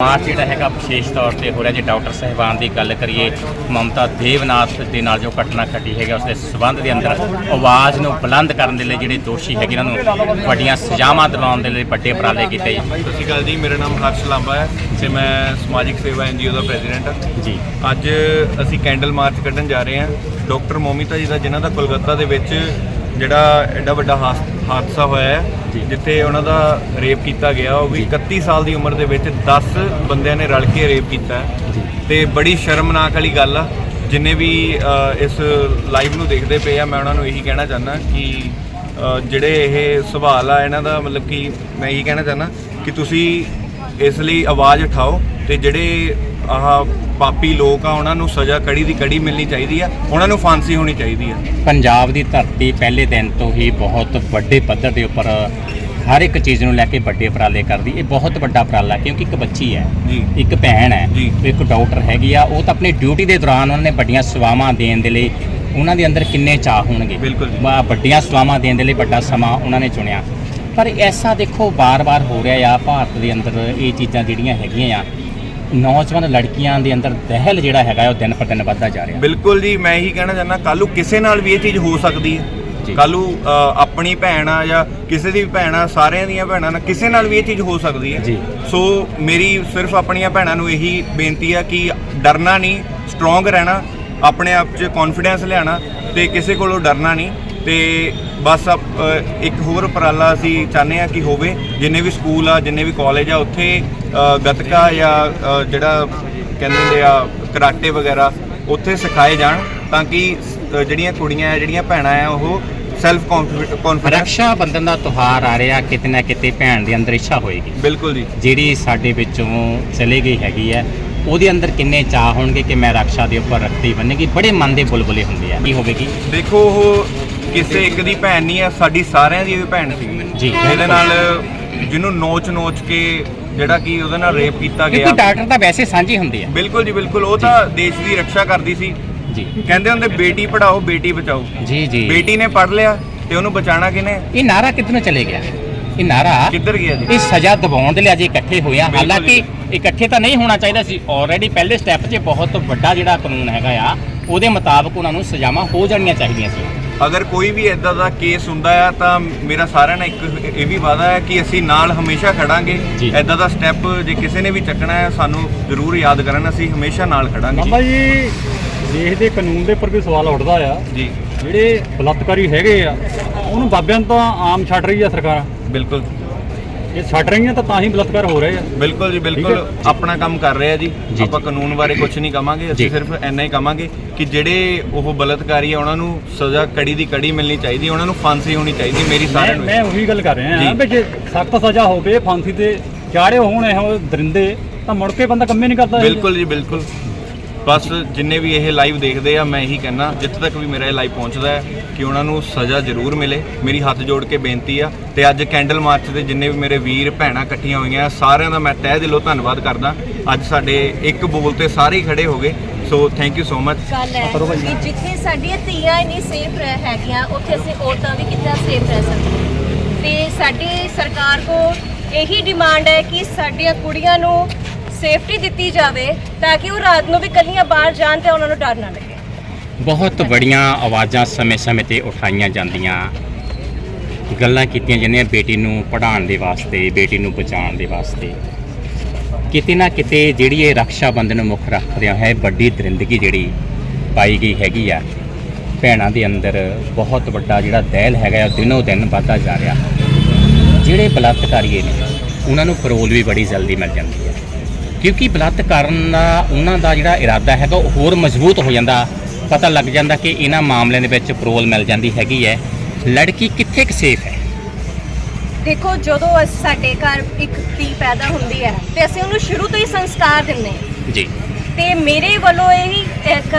March ਜਿਹੜਾ ਹੈਗਾ ਵਿਸ਼ੇਸ਼ ਤੌਰ ਤੇ ਹੋ ਰਿਹਾ ਜੇ ਡਾਕਟਰ ਸਾਹਿਬਾਨ ਦੀ ਗੱਲ ਕਰੀਏ ਮਮਤਾ ਦੇਵਨਾਥ ਦੇ ਨਾਲ ਜੋ ਘਟਨਾ ਘਟੀ ਹੈਗਾ ਉਸ ਦੇ ਸਬੰਧ ਦੇ ਅੰਦਰ ਆਵਾਜ਼ ਨੂੰ ਬੁਲੰਦ ਕਰਨ ਦੇ ਲਈ ਜਿਹੜੇ ਦੋਸ਼ੀ ਹੈਗੇ ਇਹਨਾਂ ਨੂੰ ਵੱਡੀਆਂ ਸਜ਼ਾਵਾਂ ਦਿਲਾਉਣ ਦੇ ਲਈ ਵੱਡੇ ਉਪਰਾਲੇ ਕੀਤੇ ਸਤਿ ਸ਼੍ਰੀ ਅਕਾਲ ਜੀ ਮੇਰਾ ਨਾਮ ਹਰਸ਼ ਲਾਂਬਾ ਹੈ ਤੇ ਮੈਂ ਸਮਾਜਿਕ ਸੇਵਾ ਐਨਜੀਓ ਦਾ ਪ੍ਰੈਜ਼ੀਡੈਂਟ ਹਾਂ। ਜੀ। ਅੱਜ ਅਸੀਂ ਕੈਂਡਲ ਮਾਰਚ ਕੱਢਣ ਜਾ ਰਹੇ ਹਾਂ। ਡਾਕਟਰ ਮੋਮਿਤਾ ਜੀ ਦਾ ਜਿਨ੍ਹਾਂ ਦਾ ਕੋਲਕਾਤਾ ਦੇ ਵਿੱਚ ਜਿਹੜਾ ਐਡਾ ਵੱਡਾ ਹਾਸ- ਹਾਦਸਾ ਹੋਇਆ। ਹੈ ਜਿੱਥੇ ਉਹਨਾਂ ਦਾ ਰੇਪ ਕੀਤਾ ਗਿਆ ਉਹ ਵੀ 31 ਸਾਲ ਦੀ ਉਮਰ ਦੇ ਵਿੱਚ 10 ਬੰਦਿਆਂ ਨੇ ਰਲ ਕੇ ਰੇਪ ਕੀਤਾ ਹੈ। ਤੇ ਬੜੀ ਸ਼ਰਮਨਾਕ ਵਾਲੀ ਗੱਲ ਆ ਜਿੰਨੇ ਵੀ ਅ, ਇਸ ਲਾਈਵ ਨੂੰ ਦੇਖਦੇ ਪਏ ਆ ਮੈਂ ਉਹਨਾਂ ਨੂੰ ਇਹੀ ਕਹਿਣਾ ਚਾਹੁੰਦਾ ਕਿ ਅ, ਜਿਹੜੇ ਇਹ ਸਵਾਲ ਆ ਇਹਨਾਂ ਦਾ ਮਤਲਬ ਕਿ ਮੈਂ ਇਹੀ ਕਹਿਣਾ ਚਾਹੁੰਦਾ ਕਿ ਤੁਸੀਂ ਇਸ ਲਈ ਆਵਾਜ਼ ਉਠਾਓ ਤੇ ਜਿਹੜੇ ਆਹ ਪਾਪੀ ਲੋਕ ਆ ਉਹਨਾਂ ਨੂੰ ਸਜ਼ਾ ਕੜੀ ਦੀ ਕੜੀ ਮਿਲਣੀ ਚਾਹੀਦੀ ਆ ਉਹਨਾਂ ਨੂੰ ਫਾਂਸੀ ਹੋਣੀ ਚਾਹੀਦੀ ਆ ਪੰਜਾਬ ਦੀ ਧਰਤੀ ਪਹਿਲੇ ਦਿਨ ਤੋਂ ਹੀ ਬਹੁਤ ਵੱਡੇ ਪੱਧਰ ਦੇ ਉੱਪਰ ਹਰ ਇੱਕ ਚੀਜ਼ ਨੂੰ ਲੈ ਕੇ ਵੱਡੇ ਉਪਰਾਲੇ ਕਰਦੀ ਇਹ ਬਹੁਤ ਵੱਡਾ ਉਪਰਾਲਾ ਕਿਉਂਕਿ ਇੱਕ ਬੱਚੀ ਹੈ ਜੀ ਇੱਕ ਭੈਣ ਹੈ ਜੀ। ਇੱਕ ਡਾਕਟਰ ਹੈਗੀ ਆ ਉਹ ਤਾਂ ਆਪਣੀ ਡਿਊਟੀ ਦੇ ਦੌਰਾਨ ਉਹਨਾਂ ਨੇ ਵੱਡੀਆਂ ਸੇਵਾਵਾਂ ਦੇਣ ਦੇ ਲਈ ਉਹਨਾਂ ਦੇ ਅੰਦਰ ਕਿੰਨੇ ਚਾਹ ਹੋਣਗੇ ਬਿਲਕੁਲ ਜੀ। ਵਾ- ਵੱਡੀਆਂ ਸੇਵਾਵਾਂ ਦੇਣ ਦੇ ਲਈ ਵੱਡਾ ਸਮਾਂ ਉਹਨਾਂ ਨੇ ਚੁਣਿਆ ਪਰ ਐਸਾ ਦੇਖੋ ਬਾਰ-ਬਾਰ ਹੋ ਰਿਹਾ ਆ ਭਾਰਤ ਦੇ ਅੰਦਰ ਇਹ ਚੀਜ਼ਾਂ ਜਿਹੜੀਆਂ ਹੈਗੀਆਂ ਆ ਨੌਜਵਾਨ ਲੜਕੀਆਂ ਦੇ ਅੰਦਰ ਦਹਿਲ ਜਿਹੜਾ ਹੈਗਾ ਉਹ ਦਿਨ ਪਰ ਦਿਨ ਵੱਧਦਾ ਜਾ ਰਿਹਾ। ਬਿਲਕੁਲ ਜੀ ਮੈਂ ਇਹੀ ਕਹਿਣਾ ਚਾਹੁੰਦਾ ਕੱਲ੍ਹ ਨੂੰ ਕਿਸੇ ਨਾਲ ਵੀ ਇਹ ਚੀਜ਼ ਹੋ ਸਕਦੀ ਹੈ। ਅ, ਆਪਣੀ ਭੈਣ ਆ ਜਾਂ ਕਿਸੇ ਦੀ ਵੀ ਭੈਣ ਆ ਸਾਰਿਆਂ ਦੀਆਂ ਭੈਣਾਂ ਨਾਲ ਕਿਸੇ ਨਾਲ ਵੀ ਇਹ ਚੀਜ਼ ਹੋ ਸਕਦੀ ਹੈ। ਜੀ। ਸੋ ਮੇਰੀ ਸਿਰਫ ਆਪਣੀਆਂ ਭੈਣਾਂ ਨੂੰ ਇਹੀ ਬੇਨਤੀ ਆ ਕਿ ਡਰਨਾ ਨਹੀਂ ਸਟਰੋਂਗ ਰਹਿਣਾ ਆਪਣੇ ਆਪ 'ਚ ਕੌਨਫੀਡੈਂਸ ਲਿਆਣਾ ਤੇ ਕਿਸੇ ਕੋਲੋਂ ਡਰਨਾ ਨਹੀਂ। ਤੇ ਬਸ ਇੱਕ ਹੋਰ ਉਪਰਾਲਾ ਅਸੀਂ ਚਾਹੁੰਦੇ ਆ ਕਿ ਹੋਵੇ ਜਿੰਨੇ ਵੀ ਸਕੂਲ ਆ ਜਿੰਨੇ ਵੀ ਕਾਲਜ ਆ ਉੱਥੇ ਗੱਤਕਾ ਜਾਂ ਜਿਹੜਾ ਕਹਿੰਦੇ ਹੁੰਦੇ ਆ ਕਰਾਟੇ ਵਗੈਰਾ ਉੱਥੇ ਸਿਖਾਏ ਜਾਣ ਤਾਂ ਕਿ ਜਿਹੜੀਆਂ ਕੁੜੀਆਂ ਆ ਜਿਹੜੀਆਂ ਭੈਣਾਂ ਆ ਉਹ ਸੈਲਫ ਕੌਨਫੀਡੈਂਸ ਰਕਸ਼ਾ ਬੰਧਨ ਦਾ ਤਿਉਹਾਰ ਆ ਰਿਹਾ ਕਿਤੇ ਨਾ ਕਿਤੇ ਭੈਣ ਦੇ ਅੰਦਰ ਇੱਛਾ ਹੋਏਗੀ। ਬਿਲਕੁਲ ਜੀ। ਜਿਹੜੀ ਸਾਡੇ ਵਿੱਚੋਂ ਚਲੇ ਗਈ ਹੈਗੀ ਹੈ ਉਹਦੇ ਅੰਦਰ ਕਿੰਨੇ ਚਾਹ ਹੋਣਗੇ ਕਿ ਮੈਂ ਰਕਸ਼ਾ ਦੇ ਉੱਪਰ ਰੱਖਤੀ ਬੰਨੇਗੀ? ਬੜੇ ਮਨ ਦੇ ਬੁਲਬੁਲੇ ਹੁੰਦੇ ਆ ਕੀ ਹੋਵੇਗੀ? ਦੇਖੋ ਉਹ ਕਿਸੇ ਇੱਕ ਦੀ ਭੈਣ ਨਹੀਂ ਆ ਸਾਡੀ ਸਾਰਿਆਂ ਦੀ ਵੀ ਭੈਣ ਸੀ। ਜੀ। ਇਹਦੇ ਨਾਲ ਜਿਹਨੂੰ ਨੋਚ ਨੋਚ ਕੇ ਜਿਹੜਾ ਕਿ ਉਹਦੇ ਨਾਲ ਰੇਪ ਕੀਤਾ ਕਿਉਂਕਿ ਗਿਆ ਡਾਕਟਰ ਤਾਂ ਵੈਸੇ ਸਾਂਝੀ ਹੁੰਦੀ ਆ। ਬਿਲਕੁਲ ਜੀ ਬਿਲਕੁਲ ਉਹ ਤਾਂ ਦੇਸ਼ ਦੀ ਰੱਖਿਆ ਕਰਦੀ ਸੀ। ਜੀ। ਕਹਿੰਦੇ ਹੁੰਦੇ ਬੇਟੀ ਪੜਾਓ ਬੇਟੀ ਬਚਾਓ। ਜੀ ਜੀ। ਬੇਟੀ ਨੇ ਪੜ ਲਿਆ ਤੇ ਉਹਨੂੰ ਬਚਾਣਾ ਕਿਨੇ ਇਹ ਨਾਰਾ ਕਿੱਧਰ ਚਲੇ ਗਿਆ? ਇਹ ਨਾਰਾ ਕਿੱਧਰ ਗਿਆ ਜੀ? ਇਹ ਸਜ਼ਾ ਦਿਵਾਉਣ ਦੇ ਲਈ ਅੱਜ ਇਕੱਠੇ ਹੋਏ ਆ। ਬਿਲਕੁਲ ਹਾਲਾਂਕਿ ਇਕੱਠੇ ਤਾਂ ਨਹੀਂ ਹੋਣਾ ਚਾਹੀਦਾ ਸੀ। ਆਲਰੇਡੀ ਪਹਿਲੇ ਸਟੈਪ 'ਚ ਬਹੁਤ ਵੱਡਾ ਜਿਹੜਾ ਕਾਨੂੰਨ ਹੈਗਾ ਆ ਉਹਦੇ ਮੁਤਾਬਕ ਉਹਨਾਂ ਨੂੰ ਸਜ਼ਾਵਾਂ ਹੋ ਜਾਣੀਆਂ ਚਾਹੀਦੀਆਂ ਸੀ। ਅਗਰ ਕੋਈ ਵੀ ਇਦਾਂ ਦਾ ਕੇਸ ਹੁੰਦਾ ਆ ਤਾਂ ਮੇਰਾ ਸਾਰਿਆਂ ਨਾਲ ਇੱਕ ਇਹ ਵੀ ਵਾਅਦਾ ਹੈ ਕਿ ਅਸੀਂ ਨਾਲ ਹਮੇਸ਼ਾ ਖੜਾਂਗੇ। ਇਦਾਂ ਦਾ ਸਟੈਪ ਜੇ ਕਿਸੇ ਨੇ ਵੀ ਚੱਕਣਾ ਹੈ ਸਾਨੂੰ ਜ਼ਰੂਰ ਯਾਦ ਕਰਨ ਅਸੀਂ ਹਮੇਸ਼ਾ ਨਾਲ ਖੜਾਂਗੇ ਬਾਬਾ ਜੀ ਦੇਸ਼ ਦੇ ਕਾਨੂੰਨ ਦੇ ਉੱਪਰ ਵੀ ਸਵਾਲ ਉੱਠਦਾ ਆ। ਜੀ। ਜਿਹੜੇ ਬਲਾਤਕਾਰੀ ਹੈਗੇ ਆ ਉਹਨੂੰ ਬਾਬਿਆਂ ਤਾਂ ਆਮ ਛੱਡ ਰਹੀ ਆ ਸਰਕਾਰ। ਬਿਲਕੁਲ। ਇਹ ਛੱਡ ਰਹੀਆਂ ਤਾਂ ਤਾਂ ਹੀ ਬਲਾਤਕਾਰ ਹੋ ਰਹੇ ਆ ਬਿਲਕੁਲ ਜੀ ਬਿਲਕੁਲ। ਆਪਣਾ ਕੰਮ ਕਰ ਰਹੇ ਆ ਜੀ ਜੀ, ਆਪਾਂ ਜੀ। ਕਾਨੂੰਨ ਬਾਰੇ ਕੁਝ ਨਹੀਂ ਕਵਾਂਗੇ ਜੀ। ਅਸੀਂ ਸਿਰਫ ਇੰਨਾ ਹੀ ਕਵਾਂਗੇ ਕਿ ਜਿਹੜੇ ਉਹ ਬਲਤਕਾਰੀ ਆ ਉਹਨਾਂ ਨੂੰ ਸਜ਼ਾ ਕੜੀ ਦੀ ਕੜੀ ਮਿਲਣੀ ਚਾਹੀਦੀ ਉਹਨਾਂ ਨੂੰ ਫਾਂਸੀ ਹੋਣੀ ਚਾਹੀਦੀ ਮੇਰੀ ਸਾਰਿਆਂ ਨੂੰ ਮੈਂ ਉਹੀ ਗੱਲ ਕਰ ਰਿਹਾ ਜੀ। ਹਾਂ ਵੀ ਜੇ ਸਖਤ ਸਜ਼ਾ ਹੋਵੇ ਫਾਂਸੀ ਤੇ ਚਾੜੇ ਹੋਣ ਇਹੋ ਦਰਿੰਦੇ ਤਾਂ ਮੁੜ ਕੇ ਬੰਦਾ ਕੰਮੇ ਨਹੀਂ ਕਰਦਾ। ਬਿਲਕੁਲ ਜੀ ਬਿਲਕੁਲ ਬਸ ਜਿੰਨੇ ਵੀ ਇਹ ਲਾਈਵ ਦੇਖਦੇ ਆ ਮੈਂ ਇਹੀ ਕਹਿਣਾ ਜਿੱਥੇ ਤੱਕ ਵੀ ਮੇਰਾ ਇਹ ਲਾਈਵ ਪਹੁੰਚਦਾ ਹੈ ਕਿ ਉਹਨਾਂ ਨੂੰ ਸਜ਼ਾ ਜ਼ਰੂਰ ਮਿਲੇ। ਮੇਰੀ ਹੱਥ ਜੋੜ ਕੇ ਬੇਨਤੀ ਆ ਤੇ ਅੱਜ ਕੈਂਡਲ ਮਾਰਚ ਦੇ ਜਿੰਨੇ ਵੀ ਮੇਰੇ ਵੀਰ ਭੈਣਾਂ ਇਕੱਠੀਆਂ ਹੋਈਆਂ ਸਾਰਿਆਂ ਦਾ ਮੈਂ ਤਹਿ ਦਿਲੋਂ ਧੰਨਵਾਦ ਕਰਦਾ। ਅੱਜ ਸਾਡੇ ਇੱਕ ਬੋਲ ਤੇ ਸਾਰੇ ਹੀ ਖੜੇ ਹੋ ਗਏ so thank you so much ਗੱਲ ਹੈ ਕਿ ਜਿੱਥੇ ਸਾਡੀਆਂ ਧੀਆਂ ਇੰਨੀ ਸੇਫ ਰਹਿ ਹੈਗੀਆਂ ਉੱਥੇ ਅਸੀਂ ਔਰਤਾਂ ਵੀ ਕਿੰਨਾ ਸੇਫ ਰਹਿ ਸਕਦੀਆਂ। ਤੇ ਸਾਡੀ ਸਰਕਾਰ ਕੋ ਇਹੀ ਡਿਮਾਂਡ ਹੈ ਕਿ ਸਾਡੀਆਂ ਕੁੜੀਆਂ ਨੂੰ ਸੇਫਟੀ ਦਿੱਤੀ ਜਾਵੇ ਤਾਂ ਕਿ ਉਹ ਰਾਤ ਨੂੰ ਵੀ ਕੱਲੀਆਂ ਬਾਹਰ ਜਾਣ ਤੇ ਉਹਨਾਂ ਨੂੰ ਡਰ ਨਾ ਲੱਗੇ। ਬਹੁਤ ਬੜੀਆਂ ਆਵਾਜ਼ਾਂ ਸਮੇਂ-ਸਮੇਂ ਤੇ ਉਠਾਈਆਂ ਜਾਂਦੀਆਂ। ਗੱਲਾਂ ਕੀਤੀਆਂ ਜਾਂਦੀਆਂ ਬੇਟੀ ਨੂੰ ਪੜ੍ਹਾਉਣ ਦੇ ਵਾਸਤੇ, ਬੇਟੀ ਨੂੰ ਬਚਾਉਣ ਦੇ ਵਾਸਤੇ। ਕਿਤੇ ਨਾ ਕਿਤੇ ਜਿਹੜੀ ਇਹ ਰਕਸ਼ਾ ਬੰਧਨ ਮੁੱਖ ਰੱਖਦਿਆਂ ਹੈ, ਵੱਡੀ ਦਰਿੰਦਗੀ ਜਿਹੜੀ ਪਾਈ ਗਈ ਹੈਗੀ ਆ, ਭੈਣਾਂ ਦੇ ਅੰਦਰ ਬਹੁਤ ਵੱਡਾ ਜਿਹੜਾ ਦਹਿਲ ਹੈਗਾ ਉਹ ਦਿਨੋ ਦਿਨ ਵੱਧਦਾ ਜਾ ਰਿਹਾ। ਜਿਹੜੇ ਬਲਾਤਕਾਰੀਏ ਨੇ, ਉਹਨਾਂ ਨੂੰ ਪਰੋਲ ਵੀ ਬੜੀ ਜਲਦੀ ਮਿਲ ਜਾਂਦੀ ਹੈ। ਕਿਉਂਕਿ ਬਲਾਤਕਾਰਨ ਦਾ ਉਹਨਾਂ ਦਾ ਜਿਹੜਾ ਇਰਾਦਾ ਹੈਗਾ ਉਹ ਹੋਰ ਮਜ਼ਬੂਤ ਹੋ ਜਾਂਦਾ। ਪਤਾ ਲੱਗ ਜਾਂਦਾ ਕਿ ਇਹਨਾਂ ਮਾਮਲਿਆਂ ਦੇ ਵਿੱਚ ਪਰੋਲ ਮਿਲ ਜਾਂਦੀ ਹੈਗੀ ਹੈ। ਲੜਕੀ ਕਿੱਥੇ ਕੁ ਸੇਫ ਹੈ? ਦੇਖੋ ਜਦੋਂ ਸਾਡੇ ਘਰ ਇੱਕ ਧੀ ਪੈਦਾ ਹੁੰਦੀ ਹੈ ਤੇ ਅਸੀਂ ਉਹਨੂੰ ਸ਼ੁਰੂ ਤੋਂ ਹੀ ਸੰਸਕਾਰ ਦਿੰਦੇ ਹਾਂ। ਜੀ। ਤੇ ਮੇਰੇ ਵੱਲੋਂ ਇਹੀ ਇੱਕ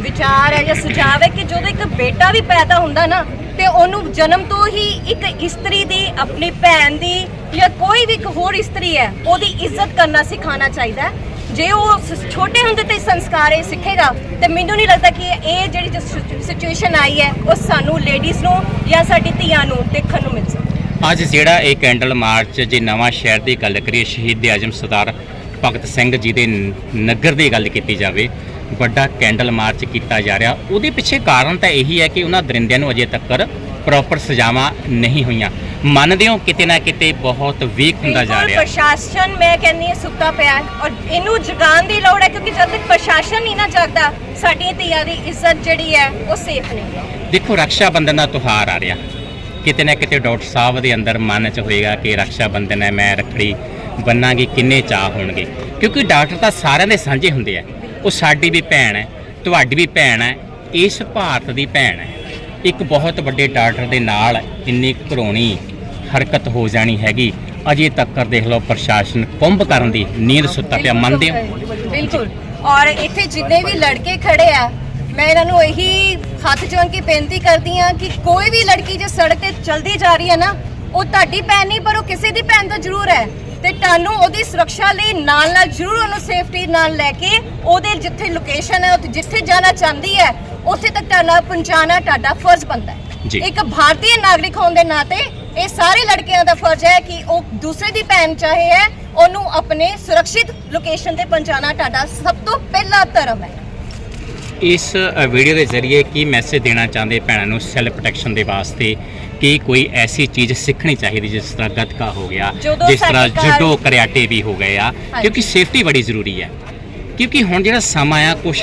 ਵਿਚਾਰ ਹੈ ਜਾਂ ਸੁਝਾਅ ਹੈ ਕਿ ਜਦੋਂ ਇੱਕ ਬੇਟਾ ਵੀ ਪੈਦਾ ਹੁੰਦਾ ਨਾ ਤੇ ਉਹਨੂੰ ਜਨਮ ਤੋਂ ਹੀ ਇੱਕ ਇਸਤਰੀ ਦੀ, ਆਪਣੀ ਭੈਣ ਦੀ ਜਾਂ ਕੋਈ ਵੀ ਇੱਕ ਹੋਰ ਇਸਤਰੀ ਹੈ, ਉਹਦੀ ਇੱਜ਼ਤ ਕਰਨਾ ਸਿਖਾਉਣਾ ਚਾਹੀਦਾ ਜੇ ਉਹ ਸ- ਛੋਟੇ ਹੁੰਦੇ ਤੇ ਸੰਸਕਾਰ ਇਹ ਸਿੱਖੇਗਾ, ਤੇ ਮੈਨੂੰ ਨਹੀਂ ਲੱਗਦਾ ਕਿ ਇਹ ਜਿਹੜੀ ਸਿਚੁਏਸ਼ਨ ਆਈ ਹੈ, ਉਹ ਸਾਨੂੰ ਲੇਡੀਜ਼ ਨੂੰ ਜਾਂ ਸਾਡੀ ਧੀਆਂ ਨੂੰ ਦੇਖਣ ਨੂੰ ਮਿਲ ਸਕਦੀ ਅੱਜ ਜਿਹੜਾ ਇਹ ਕੈਂਡਲ ਮਾਰਚ ਜੇ ਨਵਾਂ ਸ਼ਹਿਰ ਦੀ ਗੱਲ ਕਰੀਏ, ਸ਼ਹੀਦ ਆਜਮ ਸਰਦਾਰ ਭਗਤ ਸਿੰਘ ਜੀ ਦੇ ਨ- ਨਗਰ ਦੀ ਗੱਲ ਕੀਤੀ ਜਾਵੇ ਵੱਡਾ ਕੈਂਡਲ ਮਾਰਚ ਕੀਤਾ ਜਾ ਰਿਹਾ। ਉਹਦੇ ਪਿੱਛੇ ਕਾਰਨ ਤਾਂ ਇਹੀ ਹੈ ਕਿ ਉਹਨਾਂ ਦਰਿੰਦਿਆਂ ਨੂੰ ਅਜੇ ਤੱਕ ਪ੍ਰੋਪਰ ਸਜ਼ਾਵਾਂ ਨਹੀਂ ਹੋਈਆਂ। ਮੰਨਦੇ ਹੋ ਕਿਤੇ ਨਾ ਕਿਤੇ ਬਹੁਤ ਵੀਕ ਹੁੰਦਾ ਜਾ ਰਿਹਾ। ਪ੍ਰਸ਼ਾਸਨ ਮੈਂ ਕਹਿੰਦੀ ਹਾਂ ਸੁੱਤਾ ਪਿਆ ਔਰ ਇਹਨੂੰ ਜਗਾਉਣ ਦੀ ਲੋੜ ਹੈ ਕਿਉਂਕਿ ਜਦ ਤੱਕ ਪ੍ਰਸ਼ਾਸਨ ਨਹੀਂ ਨਾ ਜਾਗਦਾ ਸਾਡੀਆਂ ਧੀਆਂ ਦੀ ਇੱਜ਼ਤ ਜਿਹੜੀ ਹੈ ਉਹ ਸੇਫ ਨਹੀਂ। ਦੇਖੋ ਰਕਸ਼ਾ ਬੰਧਨ ਦਾ ਤਿਉਹਾਰ ਆ ਰਿਹਾ। ਕਿਤੇ ਨਾ ਕਿਤੇ ਡਾਕਟਰ ਸਾਹਿਬ ਦੇ ਅੰਦਰ ਮਨ 'ਚ ਹੋਏਗਾ ਕਿ ਰਕਸ਼ਾ ਬੰਧਨ ਹੈ ਮੈਂ ਰੱਖੜੀ ਬੰਨਾਂਗੀ ਕਿੰਨੇ ਚਾਹ ਹੋਣਗੇ। ਕਿਉਂਕਿ ਡਾਕਟਰ ਤਾਂ ਸਾਰਿਆਂ ਦੇ ਸਾਂਝੇ ਹੁੰਦੇ ਆ। ਉਹ ਸਾਡੀ ਵੀ ਭੈਣ ਹੈ ਤੁਹਾਡੀ ਵੀ ਭੈਣ ਹੈ ਇਸ ਭਾਰਤ ਦੀ ਭੈਣ ਹੈ। ਇੱਕ ਬਹੁਤ ਵੱਡੇ ਡਾਕਟਰ ਦੇ ਨਾਲ ਇੰਨੀ ਘਰੋਣੀ ਹਰਕਤ ਹੋ ਜਾਣੀ ਹੈਗੀ ਅਜੇ ਤੱਕ ਦੇਖ ਲਓ ਪ੍ਰਸ਼ਾਸਨ ਕੁੰਭ ਕਰਨ ਦੀ ਨੀਂਦ ਸੁੱਤਾ ਪਿਆ ਮੰਨਦੇ ਹੋ? ਬਿਲਕੁਲ। ਔਰ ਇੱਥੇ ਜਿੰਨੇ ਵੀ ਲੜਕੇ ਖੜੇ ਆ ਮੈਂ ਇਹਨਾਂ ਨੂੰ ਇਹੀ ਹੱਥ ਜੋੜ ਕੇ ਬੇਨਤੀ ਕਰਦੀ ਆ ਕਿ ਕੋਈ ਵੀ ਲੜਕੀ ਜੇ ਸੜਕ ਤੇ ਚਲਦੀ ਜਾ ਰਹੀ ਹੈ ਨਾ ਉਹ ਤੁਹਾਡੀ ਭੈਣ ਨਹੀਂ ਪਰ ਉਹ ਕਿਸੇ ਦੀ ਭੈਣ ਤਾਂ ਜ਼ਰੂਰ ਹੈ। ਤੇ ਤੁਹਾਨੂੰ ਉਹਦੀ ਸੁਰੱਖਿਆ ਲਈ ਨਾਲ ਨਾਲ ਜ਼ਰੂਰ ਉਹਨੂੰ ਸੇਫਟੀ ਨਾਲ ਲੈ ਕੇ ਉਹਦੇ ਜਿੱਥੇ ਲੋਕੇਸ਼ਨ ਹੈ ਉੱਥੇ ਜਿੱਥੇ ਜਾਣਾ ਚਾਹੁੰਦੀ ਹੈ ਉੱਥੇ ਤੱਕ ਤੁਹਾਨੂੰ ਪਹੁੰਚਾਉਣਾ ਤੁਹਾਡਾ ਫਰਜ਼ ਬਣਦਾ। ਹੈ ਇੱਕ ਭਾਰਤੀ ਨਾਗਰਿਕ ਹੋਣ ਦੇ ਨਾਤੇ ਇਹ ਸਾਰੇ ਲੜਕਿਆਂ ਦਾ ਫਰਜ਼ ਹੈ ਕਿ ਉਹ ਦੂਸਰੇ ਦੀ ਭੈਣ ਚਾਹੇ ਹੈ ਉਹਨੂੰ ਆਪਣੇ ਸੁਰੱਖਿਅਤ ਲੋਕੇਸ਼ਨ ਤੇ ਪਹੁੰਚਾਉਣਾ ਤੁਹਾਡਾ ਸਭ ਤੋਂ ਪਹਿਲਾ ਧਰਮ ਹੈ ਇਸ ਵੀਡੀਓ ਦੇ ਜ਼ਰੀਏ ਕੀ ਮੈਸੇਜ ਦੇਣਾ ਚਾਹੁੰਦੇ ਭੈਣਾਂ ਨੂੰ ਸੈਲਫ ਪ੍ਰੋਟੈਕਸ਼ਨ ਦੇ ਵਾਸਤੇ? ਕਿ ਕੋਈ ਐਸੀ ਚੀਜ਼ ਸਿੱਖਣੀ ਚਾਹੀਦੀ ਜਿਸ ਤਰ੍ਹਾਂ ਗੱਤਕਾ ਹੋ ਗਿਆ ਜਿਸ ਤਰ੍ਹਾਂ ਜੁਡੋ ਕਰਾਟੇ ਵੀ ਹੋ ਗਏ ਆ? ਕਿਉਂਕਿ ਸੇਫਟੀ ਬੜੀ ਜ਼ਰੂਰੀ ਹੈ। ਕਿਉਂਕਿ ਹੁਣ ਜਿਹੜਾ ਸਮਾਂ ਆ ਕੁਝ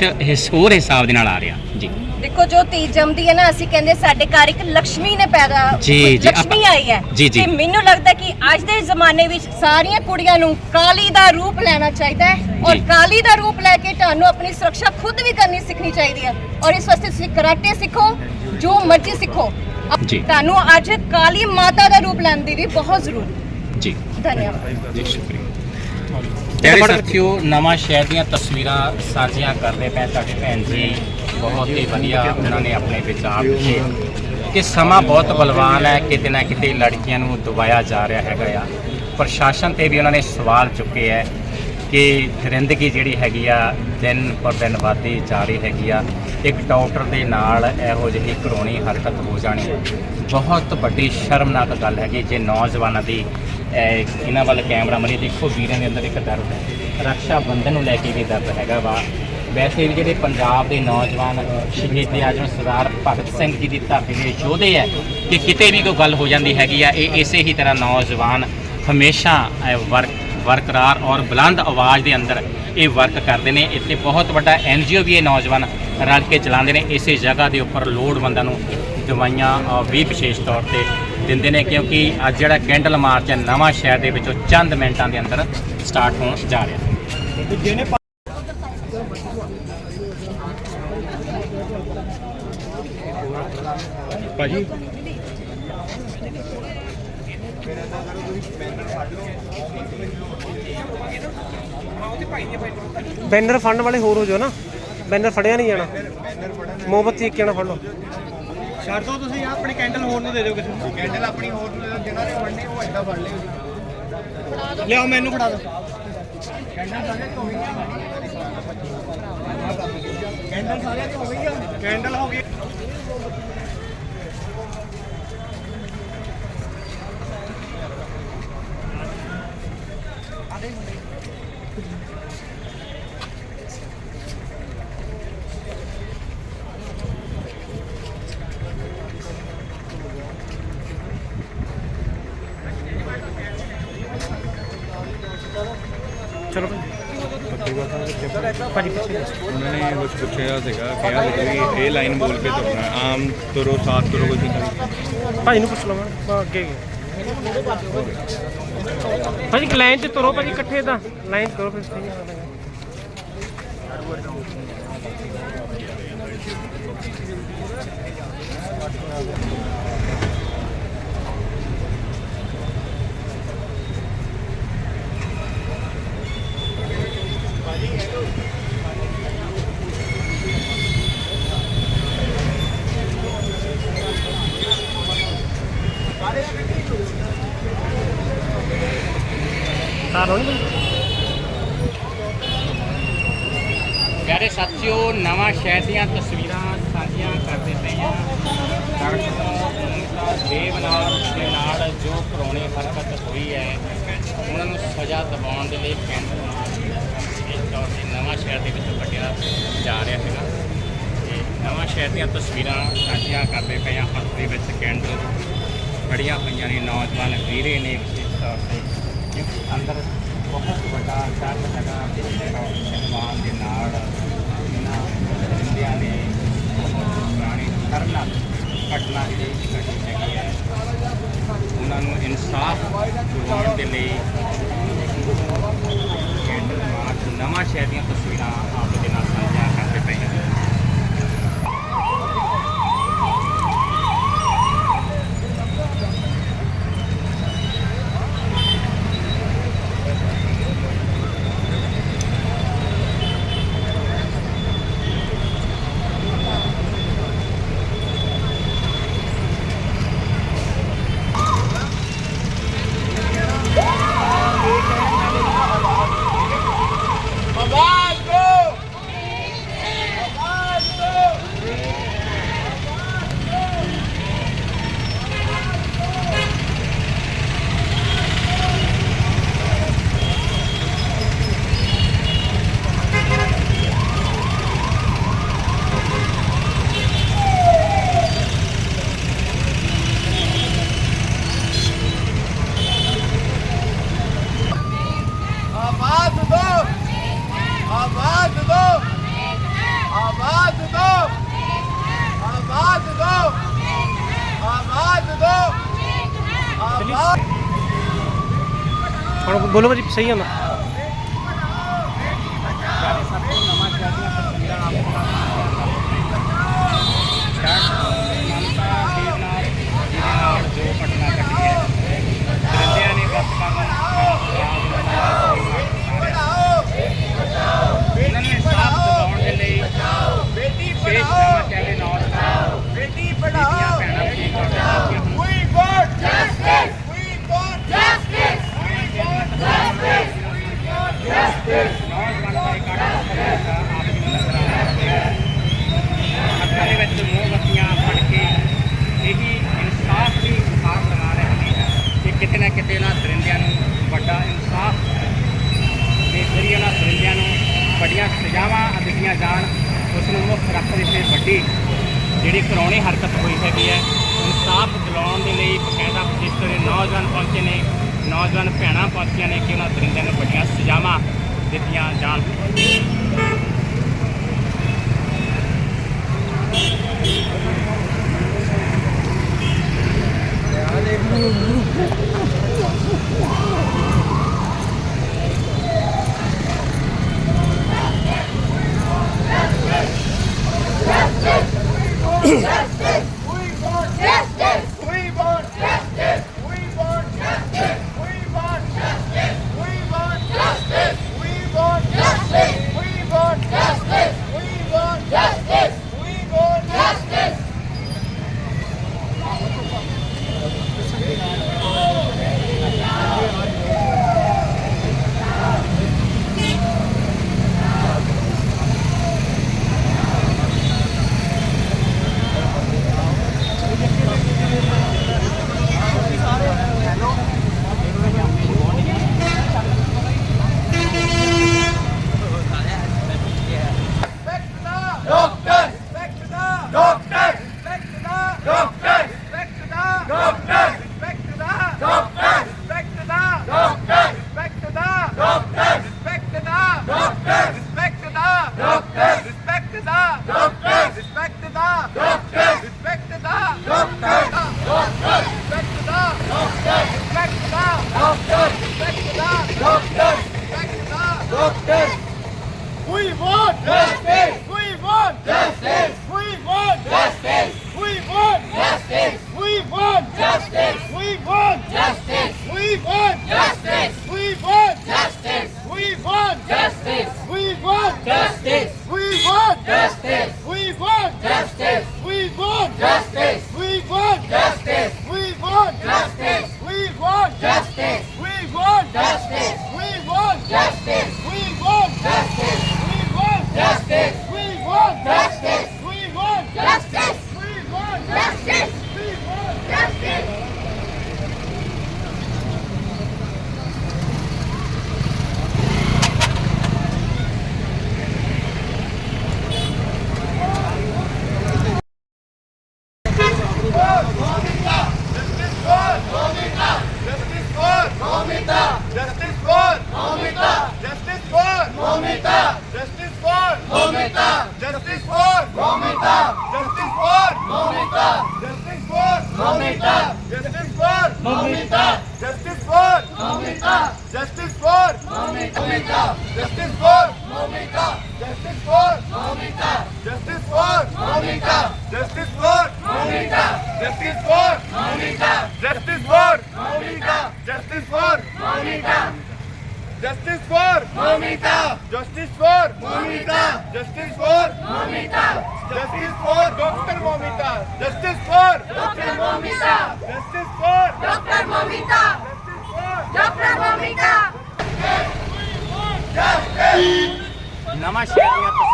ਹੋਰ ਹਿਸਾਬ ਦੇ ਨਾਲ ਆ ਰਿਹਾ। ਜੀ। ਦੇਖੋ ਜੋ ਤੀਜ ਜੰਮਦੀ ਹੈ ਨਾ ਅਸੀਂ ਕਹਿੰਦੇ ਸਾਡੇ ਘਰ ਇੱਕ ਲక్ష్ਮੀ ਨੇ ਪੈਦਾ ਜੀ, ਜੀ, ਲక్ష్ਮੀ ਆਈ ਹੈ। ਜੀ, ਜੀ। ਮੈਨੂੰ ਲੱਗਦਾ ਕਿ ਅੱਜ ਦੇ ਜ਼ਮਾਨੇ ਵਿੱਚ ਸਾਰੀਆਂ ਕੁੜੀਆਂ ਨੂੰ ਕਾਲੀ ਦਾ ਰੂਪ ਲੈਣਾ ਚਾਹੀਦਾ ਹੈ। ਔਰ। ਕਾਲੀ ਦਾ ਰੂਪ ਲੈ ਕੇ ਤੁਹਾਨੂੰ ਆਪਣੀ ਸੁਰੱਖਿਆ ਖੁਦ ਵੀ ਕਰਨੀ ਸਿੱਖਣੀ ਚਾਹੀਦੀ ਹੈ। ਔਰ ਇਸ ਵਾਸਤੇ ਤੁਸੀਂ ਕਰਾਟੇ ਸਿੱਖੋ ਜੋ ਮਰਜ਼ੀ ਸਿੱਖੋ। ਜੀ। ਤੁਹਾਨੂੰ ਅੱਜ ਕਾਲੀ ਮਾਤਾ ਦਾ ਰੂਪ ਲੈਣ ਦੀ ਵੀ ਬਹੁਤ ਜ਼ਰੂਰੀ ਜੀ। ਧੰਨਵਾਦ। ਜੀ ਸ਼ੁਕਰੀਆ। ਪਿਆਰੇ ਸਾਥੀਓ ਨਵਾਂ ਸ਼ਹਿਰ ਦੀਆਂ ਤਸਵੀਰਾਂ ਸਾਂਝੀਆਂ ਕਰਦੇ ਪਏ ਤੁਹਾਡੇ ਭੈਣ ਜੀ। ਬਹੁਤ ਹੀ ਵਧੀਆ ਉਹਨਾਂ ਨੇ ਆਪਣੇ ਵਿਚਾਰ ਦਿੱਤੇ ਕਿ ਸਮਾਂ ਬਹੁਤ ਬਲਵਾਨ ਹੈ ਕਿਤੇ ਨਾ ਕਿਤੇ ਲੜਕੀਆਂ ਨੂੰ ਦਬਾਇਆ ਜਾ ਰਿਹਾ ਹੈਗਾ ਆ। ਪ੍ਰਸ਼ਾਸਨ ਤੇ ਵੀ ਉਹਨਾਂ ਨੇ ਸਵਾਲ ਚੁੱਕੇ ਹੈ। ਕਿ ਦਰਿੰਦਗੀ ਜਿਹੜੀ ਹੈਗੀ ਆ, ਦਿਨ ਪਰ ਦਿਨ ਵਧਦੀ ਜਾ ਰਹੀ ਹੈਗੀ ਆ। ਇੱਕ ਡਾਕਟਰ ਦੇ ਨਾਲ ਇਹੋ ਜਿਹੀ ਕਰੋਨੀ ਹਰਕਤ ਹੋ ਜਾਣੀ। ਬਹੁਤ ਵੱਡੀ ਸ਼ਰਮਨਾਕ ਗੱਲ ਹੈਗੀ ਜੇ ਨੌਜਵਾਨਾਂ ਦੀ ਇਹਨਾਂ ਵੱਲ ਕੈਮਰਾ ਮਰੀ ਦੇਖੋ, ਵੀਰਾਂ ਦੇ ਅੰਦਰ ਇੱਕ ਦਰਦ ਹੈ। ਰਕਸ਼ਾ ਬੰਧਨ ਨੂੰ ਲੈ ਕੇ ਵੀ ਦਰਦ ਹੈਗਾ ਵਾ। ਵੈਸੇ ਵੀ ਜਿਹੜੇ ਪੰਜਾਬ ਦੇ ਨੌਜਵਾਨ ਸ਼ਹੀਦ ਆਜਮ ਸਰਦਾਰ ਭਗਤ ਸਿੰਘ ਜੀ ਦੀ ਧਰਤੀ ਦੇ ਯੋਧੇ ਹੈ, ਕਿ ਕਿਤੇ ਵੀ ਕੋਈ ਗੱਲ ਹੋ ਜਾਂਦੀ ਹੈਗੀ ਆ, ਇਹ ਇਸੇ ਹੀ ਤਰ੍ਹਾਂ ਨੌਜਵਾਨ ਹਮੇਸ਼ਾ ਵਰਕ ਵਰਕਰਾਰ ਔਰ ਬੁਲੰਦ ਆਵਾਜ਼ ਦੇ ਅੰਦਰ ਇਹ ਵਰਕ ਕਰਦੇ ਨੇ। ਇੱਥੇ ਬਹੁਤ ਵੱਡਾ ਐਨਜੀਓ ਵੀ ਇਹ ਨੌਜਵਾਨ ਰਲ ਕੇ ਚਲਾਉਂਦੇ ਨੇ। ਇਸੇ ਜਗ੍ਹਾ ਦੇ ਉੱਪਰ ਲੋੜਵੰਦਾਂ ਨੂੰ ਦਵਾਈਆਂ ਵੀ ਵਿਸ਼ੇਸ਼ ਤੌਰ ਤੇ ਦਿੰਦੇ ਨੇ ਕਿਉਂਕਿ ਅੱਜ ਜਿਹੜਾ ਕੈਂਡਲ ਮਾਰਚ ਹੈ ਨਵਾਂ ਸ਼ਹਿਰ ਦੇ ਵਿੱਚੋਂ ਚੰਦ ਮਿੰਟਾਂ ਦੇ ਅੰਦਰ ਸਟਾਰਟ ਹੋਣ ਜਾ ਰਿਹਾ ਹੈ। ਭਾਜੀ? ਬੈਨਰ ਫੜਨ ਵਾਲੇ ਹੋਰ ਹੋ ਜਾਓ ਨਾ। ਬੈਨਰ ਫੜਿਆ ਨਹੀਂ ਜਾਣਾ। ਮੋਮਬੱਤੀ ਇੱਕ ਜਣਾ ਫੜ ਲਓ। ਛੱਡ ਦੋ ਤੁਸੀਂ ਆਪਣੀ ਕੈਂਡਲ ਹੋਰ ਨੂੰ ਦੇ ਦਿਓ ਕਿਸੇ ਨੂੰ। ਕੈਂਡਲ ਆਪਣੀ ਹੋਰ ਜਿਹਨਾਂ ਨੇ ਫੜਨੇ ਉਹ ਐਦਾਂ ਫੜ ਲਿਓ ਲਿਆਓ ਮੈਨੂੰ ਫੜਾ ਦਿਓ। ਕੈਂਡਲ ਸਾਰਿਆਂ ਦੀ ਹੋ ਗਈ ਆ। ਕੈਂਡਲ ਹੋ ਗਈ। ਚਲੋ ਭਾਜੀ। ਉਹਨਾਂ ਨੇ ਕੁਝ ਪੁੱਛਿਆ ਸੀਗਾ ਕਿਹਾ ਸੀਗਾ ਵੀ ਇਹ ਲਾਈਨ ਬੋਲ ਕੇ ਤੁਰਨਾ ਆਮ ਤੁਰੋ ਸਾਥ ਤੁਰੋ ਕੁਝ ਭਾਜੀ ਨੂੰ ਪੁੱਛ ਲਵਾਂ ਅੱਗੇ ਗਏ ਭਾਜੀ ਲਾਈਨ 'ਚ ਤੁਰੋ ਭਾਜੀ ਇਕੱਠੇ ਤਾਂ ਲਾਈਨ 'ਚ ਤੁਰੋ ਫਿਰ ਜੋ ਨਵਾਂ ਸ਼ਹਿਰ ਦੀਆਂ ਤਸਵੀਰਾਂ ਸਾਂਝੀਆਂ ਕਰਦੇ ਪਏ ਆ ਦਰਸ਼ਕ ਨੂੰ ਦੇ ਨਾਲ ਜੋ ਪੁਰਾਣੀ ਹਰਕਤ ਹੋਈ ਹੈ, ਉਹਨਾਂ ਨੂੰ ਸਜ਼ਾ ਦਿਵਾਉਣ ਦੇ ਲਈ ਕੇਂਦਰ ਇਸ ਤੌਰ ਤੇ ਨਵਾਂ ਸ਼ਹਿਰ ਦੇ ਵਿੱਚ ਕੱਢਿਆ ਜਾ ਰਿਹਾ ਹੈਗਾ ਤੇ ਨਵਾਂ ਸ਼ਹਿਰ ਦੀਆਂ ਤਸਵੀਰਾਂ ਸਾਂਝੀਆਂ ਕਰਦੇ ਪਏ ਆ ਹੱਥ ਵਿੱਚ ਕੈਂਡਲ ਬੜੀਆਂ ਹੋਈਆਂ ਨੇ। ਨੌਜਵਾਨ ਵੀਰੇ ਨੇ ਵਿਸ਼ੇਸ਼ ਤੌਰ ਤੇ ਅੰਦਰ ਬਹੁਤ ਵੱਡਾ ਸ਼ਹਿਰ ਦੇ ਨਾਲ ਕਰਨ ਨਾਲ ਘਟਨਾ ਜਿਹੜੀ ਘਟੀ ਹੈਗੀ ਹੈ। ਉਹਨਾਂ ਨੂੰ ਇਨਸਾਫ ਦਿਵਾਉਣ ਦੇ ਲਈ ਨਵਾਂ ਸ਼ਹਿਰ ਦੀਆਂ ਤਸਵੀਰਾਂ ਆਪ ਦੇ ਨਾਲ ਸਾਂਝਾ 谁赢了。ਸਜ਼ਾਵਾਂ ਦਿੱਤੀਆਂ ਜਾਣ, ਉਸ ਨੂੰ ਮੁੱਖ ਰੱਖ ਦਿੱਤੇ ਵੱਡੀ ਜਿਹੜੀ ਕਰਾਉਣੀ ਹਰਕਤ ਹੋਈ ਹੈਗੀ ਹੈ। ਇਨਸਾਫ ਦਿਲਾਉਣ ਦੇ ਲਈ ਬਕਾਇਦਾ ਪ੍ਰਦੇਸ਼ ਦੇ ਨੌਜਵਾਨ ਪਹੁੰਚੇ ਨੇ। ਨੌਜਵਾਨ ਭੈਣਾਂ ਪਹੁੰਚੀਆਂ ਨੇ ਕਿ ਉਹਨਾਂ ਦਰਿੰਦਿਆਂ ਨੂੰ ਵੱਡੀਆਂ ਸਜ਼ਾਵਾਂ ਦਿੱਤੀਆਂ ਜਾਣ। Momita. Justice for Momita. Justice for Momita. Justice for Momita. Justice for Momita. Justice for Momita. Justice for Momita. Justice for Momita. Justice for Momita. Justice for Momita. Justice for Momita. Justice for Momita. Justice for Momita. Justice for Mounika justice for Mounika justice for Mounika justice for Mounika justice for Mounika justice for Mounika justice for Mounika justice for doctor Mounika justice for doctor Mounika justice for doctor Mounika justice for doctor Mounika నమస్కారం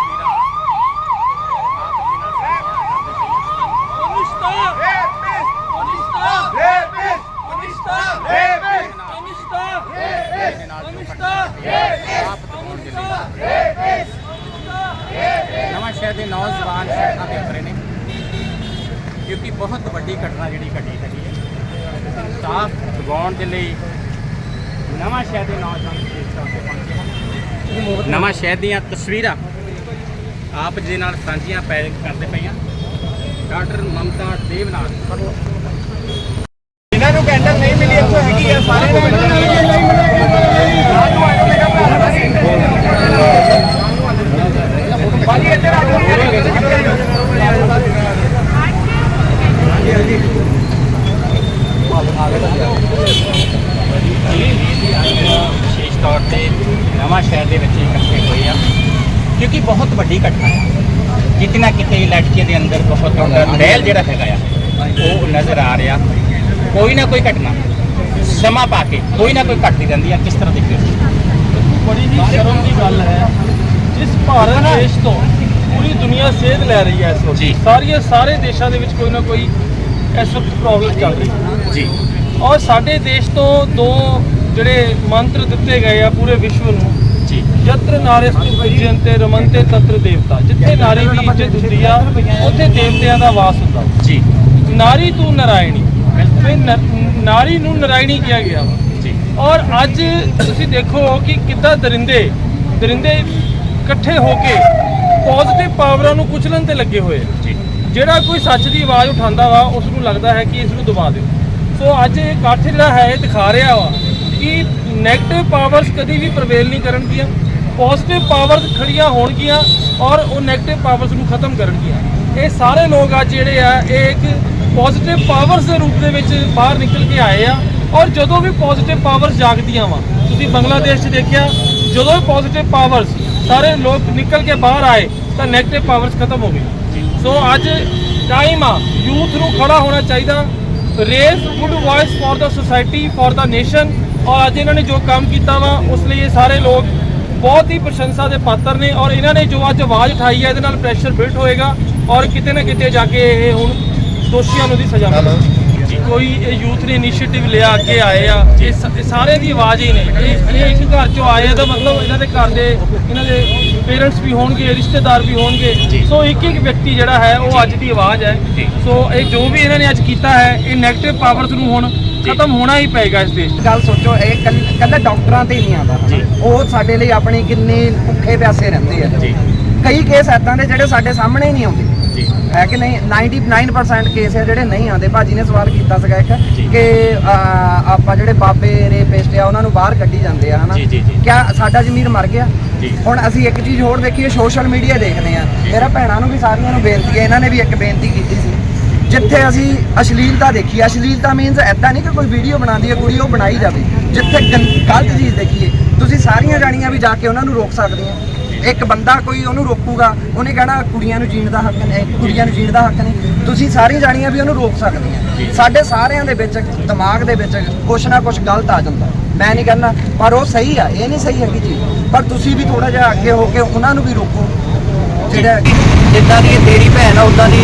ਸ਼ਹਿਰ ਦੀਆਂ ਤਸਵੀਰਾਂ ਆਪ ਜੀ ਨਾਲ ਸਾਂਝੀਆਂ ਪੈ ਕਰਦੇ ਪਈਆਂ। ਡਾਕਟਰ ਮਮਤਾ ਦੇਵਨਾਥ। ਇਹਨਾਂ ਨੂੰ ਕੈਂਡਲ ਨਹੀਂ ਮਿਲੀ, ਇੱਥੋਂ ਹੈਗੀ ਆ, ਸਾਰੇ ਨੂੰ ਬਾਜੀ ਇੱਧਰ ਆ ਵਿਸ਼ੇਸ਼ ਤੌਰ ਤੇ ਨਵਾਂ ਸ਼ਹਿਰ ਦੇ ਵਿੱਚ ਇਕੱਠੇ ਹੋਏ ਆ ਕਿਉਂਕਿ ਬਹੁਤ ਵੱਡੀ ਘਟਨਾ ਹੈ ਕਿਤੇ ਨਾ ਕਿਤੇ ਲੜਕੇ ਦੇ ਅੰਦਰ ਬਹੁਤ ਵੱਡਾ ਦਹਿਲ ਜਿਹੜਾ ਹੈਗਾ ਆ ਉਹ ਨਜ਼ਰ ਆ ਰਿਹਾ। ਕੋਈ ਨਾ ਕੋਈ ਘਟਨਾ ਸਮਾਂ ਪਾ ਕੇ ਕੋਈ ਨਾ ਕੋਈ ਘਟਦੀ ਰਹਿੰਦੀ ਆ ਕਿਸ ਤਰ੍ਹਾਂ ਦੇਖਦੇ ਹੋ? ਬੜੀ ਹੀ ਸ਼ਰਮ ਦੀ ਗੱਲ ਹੈ। ਜਿਸ ਭਾਰਤ ਦੇਸ਼ ਤੋਂ ਪੂਰੀ ਦੁਨੀਆ ਸੇਧ ਲੈ ਰਹੀ ਹੈ ਇਸ। ਵਕਤ ਸਾਰੀਆਂ ਸਾਰੇ ਦੇਸ਼ਾਂ ਦੇ ਵਿੱਚ ਕੋਈ ਨਾ ਕੋਈ ਇਸ ਵਕਤ ਪ੍ਰੋਬਲਮ ਚੱਲ ਰਹੀ ਹੈ। ਜੀ। ਔਰ ਸਾਡੇ ਦੇਸ਼ ਤੋਂ ਦੋ ਜਿਹੜੇ ਮੰਤਰ ਦਿੱਤੇ ਗਏ ਆ ਪੂਰੇ ਵਿਸ਼ਵ ਨੂੰ ਯਤਰ ਨਾਰੇਸਤੁ ਪੂਜਯੰਤੇ ਰਮਨਤੇ ਤਤਰ ਦੇਵਤਾ। ਜਿੱਥੇ ਨਾਰੀ ਦੀ ਇੱਜ਼ਤ ਹੁੰਦੀ ਆ ਉੱਥੇ ਦੇਵਤਿਆਂ ਦਾ ਵਾਸ ਹੁੰਦਾ। ਜੀ। ਨਾਰੀ ਤੂੰ ਨਰਾਇਣੀ। ਨ- ਨਾਰੀ ਨੂੰ ਨਰਾਇਣੀ ਕਿਹਾ ਗਿਆ ਵਾ। ਜੀ। ਔਰ ਅੱਜ ਤੁਸੀਂ ਦੇਖੋ ਕਿ ਕਿੱਦਾਂ ਦਰਿੰਦੇ ਦਰਿੰਦੇ ਇਕੱਠੇ ਹੋ ਕੇ ਪੋਜ਼ਿਟਿਵ ਪਾਵਰਾਂ ਨੂੰ ਕੁਚਲਣ ਤੇ ਲੱਗੇ ਹੋਏ ਆ। ਜੀ। ਜਿਹੜਾ ਕੋਈ ਸੱਚ ਦੀ ਆਵਾਜ਼ ਉਠਾਉਂਦਾ ਵਾ ਉਸ ਨੂੰ ਲੱਗਦਾ ਹੈ ਕਿ ਇਸ ਨੂੰ ਦਬਾ ਦਿਓ। ਸੋ ਅੱਜ ਇਹ ਇਕੱਠ ਜਿਹੜਾ ਹੈ ਇਹ ਦਿਖਾ ਰਿਹਾ ਵਾ ਕਿ 네ਗੇਟਿਵ ਪਾਵਰਸ ਕਦੀ ਵੀ ਪ੍ਰਵੇਲ ਨਹੀਂ ਕਰਨਗੀਆਂ। ਪੋਜ਼ਿਟਿਵ ਪਾਵਰਸ ਖੜੀਆਂ ਹੋਣਗੀਆਂ ਔਰ ਉਹ 네ਗੇਟਿਵ ਪਾਵਰਸ ਨੂੰ ਖਤਮ ਕਰਨਗੀਆਂ। ਇਹ ਸਾਰੇ ਲੋਕ ਅੱਜ ਜਿਹੜੇ ਆ, ਇਹ ਇੱਕ ਪੋਜ਼ਿਟਿਵ ਪਾਵਰਸ ਦੇ ਰੂਪ ਦੇ ਵਿੱਚ ਬਾਹਰ ਨਿਕਲ ਕੇ ਆਏ ਆ ਔਰ ਜਦੋਂ ਵੀ ਪੋਜ਼ਿਟਿਵ ਪਾਵਰਸ ਜਾਗਦੀਆਂ ਵਾ, ਤੁਸੀਂ ਬੰਗਲਾਦੇਸ਼ 'ਚ ਦੇਖਿਆ, ਜਦੋਂ ਵੀ ਪੋਜ਼ਿਟਿਵ ਪਾਵਰਸ ਸਾਰੇ ਲੋਕ ਨਿਕਲ ਕੇ ਬਾਹਰ ਆਏ, ਤਾਂ 네ਗੇਟਿਵ ਪਾਵਰਸ ਖਤਮ ਹੋ ਗਈ ਸੋ ਅੱਜ ਟਾਈਮ ਆ ਯੂਥ ਨੂੰ ਖੜਾ ਹੋਣਾ ਚਾਹੀਦਾ। Raise good voice for the society for the nation ਔਰ ਅੱਜ ਇਹਨਾਂ ਨੇ ਜੋ ਕੰਮ ਕੀਤਾ ਵਾ, ਉਸ ਲਈ ਇਹ ਸਾਰੇ ਲੋਕ ਬਹੁਤ ਹੀ ਪ੍ਰਸ਼ੰਸਾ ਦੇ ਪਾਤਰ ਨੇ ਔਰ ਇਹਨਾਂ ਨੇ ਜੋ ਅੱਜ ਆਵਾਜ਼ ਉਠਾਈ ਹੈ ਇਹਦੇ ਨਾਲ ਪ੍ਰੈਸ਼ਰ ਬਿਲਡ ਹੋਏਗਾ ਔਰ ਕਿਤੇ ਨਾ ਕਿਤੇ ਜਾ ਕੇ ਇਹ ਹੁਣ ਦੋਸ਼ੀਆਂ ਨੂੰ ਦੀ ਸਜ਼ਾ ਮਿਲੇਗੀ। ਕੋਈ ਇਹ ਯੂਥ ਨੇ ਇਨੀਸ਼ੀਏਟਿਵ ਲਿਆ ਅੱਗੇ ਆਏ ਆ ਇਹ ਸਾਰੇ ਦੀ ਆਵਾਜ਼ ਹੀ ਨੇ ਇਹ ਇਹ ਇੱਕ ਘਰ ਚੋਂ ਆਏ ਆ ਤਾਂ ਮਤਲਬ ਇਹਨਾਂ ਦੇ ਘਰ ਦੇ ਇਹਨਾਂ ਦੇ ਪੇਰੈਂਟਸ ਵੀ ਹੋਣਗੇ ਰਿਸ਼ਤੇਦਾਰ ਵੀ ਹੋਣਗੇ। ਸੋ ਇੱਕ ਇੱਕ ਵਿਅਕਤੀ ਜਿਹੜਾ ਹੈ ਉਹ ਅੱਜ ਦੀ ਆਵਾਜ਼ ਹੈ। ਸੋ ਇਹ ਜੋ ਵੀ ਇਹਨਾਂ ਨੇ ਅੱਜ ਕੀਤਾ ਹੈ ਇਹ 네ਗੇਟਿਵ ਪਾਵਰਸ ਨੂੰ ਹੁਣ ਖਤਮ ਹੋਣਾ ਹੀ ਪਏਗਾ ਇਸ ਦੇਸ਼। ਗੱਲ ਸੋਚੋ ਇਹ ਕੱਲ- ਕੱਲਾ ਡਾਕਟਰਾਂ ਤੇ ਹੀ ਨਹੀਂ ਆਉਂਦਾ ਹਨਾ। ਉਹ ਸਾਡੇ ਲਈ ਆਪਣੀ ਕਿੰਨੀ ਭੁੱਖੇ ਪਿਆਸੇ ਰਹਿੰਦੇ ਆ। ਜੀ। ਕਈ ਕੇਸ ਐਦਾਂ ਦੇ ਜਿਹੜੇ ਸਾਡੇ ਸਾਹਮਣੇ ਹੀ ਨਹੀਂ ਆਉਂਦੇ। ਜੀ। ਹੈ ਕਿ ਨਹੀਂ? 99% ਕੇਸ ਹੈ ਜਿਹੜੇ ਨਹੀਂ ਆਉਂਦੇ। ਭਾਜੀ ਨੇ ਸਵਾਲ ਕੀਤਾ ਸੀਗਾ ਇੱਕ ਜੀ। ਕਿ ਆਪਾਂ ਜਿਹੜੇ ਬਾਬੇ ਰੇਪਿਸਟ ਆ ਉਹਨਾਂ ਨੂੰ ਬਾਹਰ ਕੱਢੀ ਜਾਂਦੇ ਆ ਹਨਾ? ਜੀ, ਜੀ, ਜੀ। ਕਿਆ ਸਾਡਾ ਜ਼ਮੀਰ ਮਰ ਗਿਆ? ਜੀ। ਹੁਣ ਅਸੀਂ ਇੱਕ ਚੀਜ਼ ਹੋਰ ਦੇਖੀਏ ਸੋਸ਼ਲ ਮੀਡੀਆ ਦੇਖਦੇ ਆ। ਮੇਰਾ ਭੈਣਾਂ ਨੂੰ ਵੀ ਸਾਰੀਆਂ ਨੂੰ ਬੇਨਤੀ ਹੈ ਇਹਨਾਂ ਨੇ ਵੀ ਇੱਕ ਬੇਨਤੀ ਕੀਤੀ ਸੀ। ਜਿੱਥੇ ਅਸੀਂ ਅਸ਼ਲੀਲਤਾ ਦੇਖੀ, ਅਸ਼ਲੀਲਤਾ ਮੀਨਸ ਐਦਾਂ ਨਹੀਂ ਕਿ ਕੋਈ ਵੀਡੀਓ ਬਣਾਉਂਦੀ ਹੈ, ਕੁੜੀ ਉਹ ਬਣਾਈ ਜਾਵੇ। ਜਿੱਥੇ ਗਲਤ ਚੀਜ਼ ਦੇਖੀਏ ਤੁਸੀਂ ਸਾਰੀਆਂ ਜਾਣੀਆਂ ਵੀ ਜਾ ਕੇ ਉਹਨਾਂ ਨੂੰ ਰੋਕ ਸਕਦੀਆਂ। ਇੱਕ ਬੰਦਾ ਕੋਈ ਉਹਨੂੰ ਰੋਕੂਗਾ, ਉਹਨੇ ਕਹਿਣਾ ਕੁੜੀਆਂ ਨੂੰ ਜੀਣ ਦਾ ਹੱਕ ਨਹੀਂ ਕੁੜੀਆਂ ਨੂੰ ਜੀਣ ਦਾ ਹੱਕ ਨਹੀਂ। ਤੁਸੀਂ ਸਾਰੀਆਂ ਜਾਣੀਆਂ ਵੀ ਉਹਨੂੰ ਰੋਕ ਸਕਦੀਆਂ। ਸਾਡੇ ਸਾਰਿਆਂ ਦੇ ਵਿੱਚ, ਦਿਮਾਗ ਦੇ ਵਿੱਚ ਕੁਛ ਨਾ ਕੁਛ ਗਲਤ ਆ ਜਾਂਦਾ। ਮੈਂ ਨਹੀਂ ਕਹਿੰਦਾ, ਪਰ ਉਹ ਸਹੀ ਆ, ਇਹ ਨਹੀਂ ਸਹੀ ਹੈਗੀ ਚੀਜ਼। ਪਰ ਤੁਸੀਂ ਵੀ ਥੋੜਾ ਜਿਹਾ ਅੱਗੇ ਹੋ ਕੇ ਉਹਨਾਂ ਨੂੰ ਵੀ ਰੋਕੋ। ਜਿਹੜਾ ਜਿੱਦਾਂ ਦੀ ਤੇਰੀ ਭੈਣ ਆ ਉਦਾਂ ਦੀ